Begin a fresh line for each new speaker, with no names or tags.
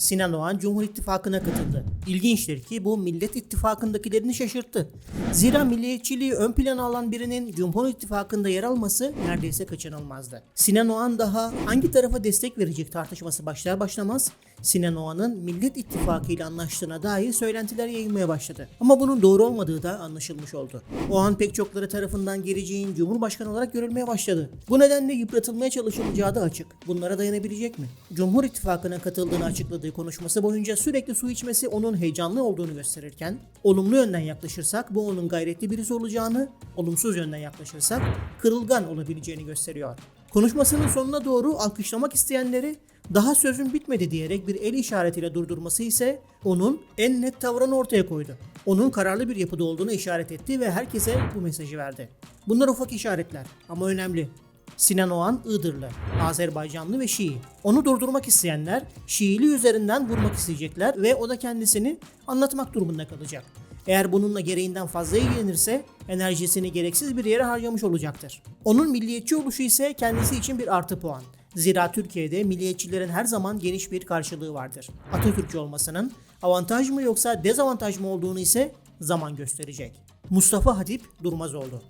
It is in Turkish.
Sinan Oğan Cumhur İttifakı'na katıldı. İlginçtir ki bu Millet İttifakı'ndakilerini şaşırttı. Zira milliyetçiliği ön plana alan birinin Cumhur İttifakı'nda yer alması neredeyse kaçınılmazdı. Sinan Oğan daha hangi tarafa destek verecek tartışması başlar başlamaz Sinan Oğan'ın Millet İttifakı ile anlaştığına dair söylentiler yayılmaya başladı. Ama bunun doğru olmadığı da anlaşılmış oldu. Oğan pek çokları tarafından geleceğin Cumhurbaşkanı olarak görülmeye başladı. Bu nedenle yıpratılmaya çalışılacağı da açık. Bunlara dayanabilecek mi? Cumhur İttifakı'na katıldığını açıkladığı konuşması boyunca sürekli su içmesi onun heyecanlı olduğunu gösterirken, olumlu yönden yaklaşırsak bu onun gayretli birisi olacağını, olumsuz yönden yaklaşırsak kırılgan olabileceğini gösteriyor. Konuşmasının sonuna doğru alkışlamak isteyenleri daha sözün bitmedi diyerek bir el işaretiyle durdurması ise onun en net tavrını ortaya koydu. Onun kararlı bir yapıda olduğunu işaret etti ve herkese bu mesajı verdi. Bunlar ufak işaretler ama önemli. Sinan Oğan Iğdırlı, Azerbaycanlı ve Şii. Onu durdurmak isteyenler Şiili üzerinden vurmak isteyecekler ve o da kendisini anlatmak durumunda kalacak. Eğer bununla gereğinden fazla ilgilenirse enerjisini gereksiz bir yere harcamış olacaktır. Onun milliyetçi oluşu ise kendisi için bir artı puan. Zira Türkiye'de milliyetçilerin her zaman geniş bir karşılığı vardır. Atatürkçü olmasının avantaj mı yoksa dezavantaj mı olduğunu ise zaman gösterecek. Mustafa Hatip Durmazoğlu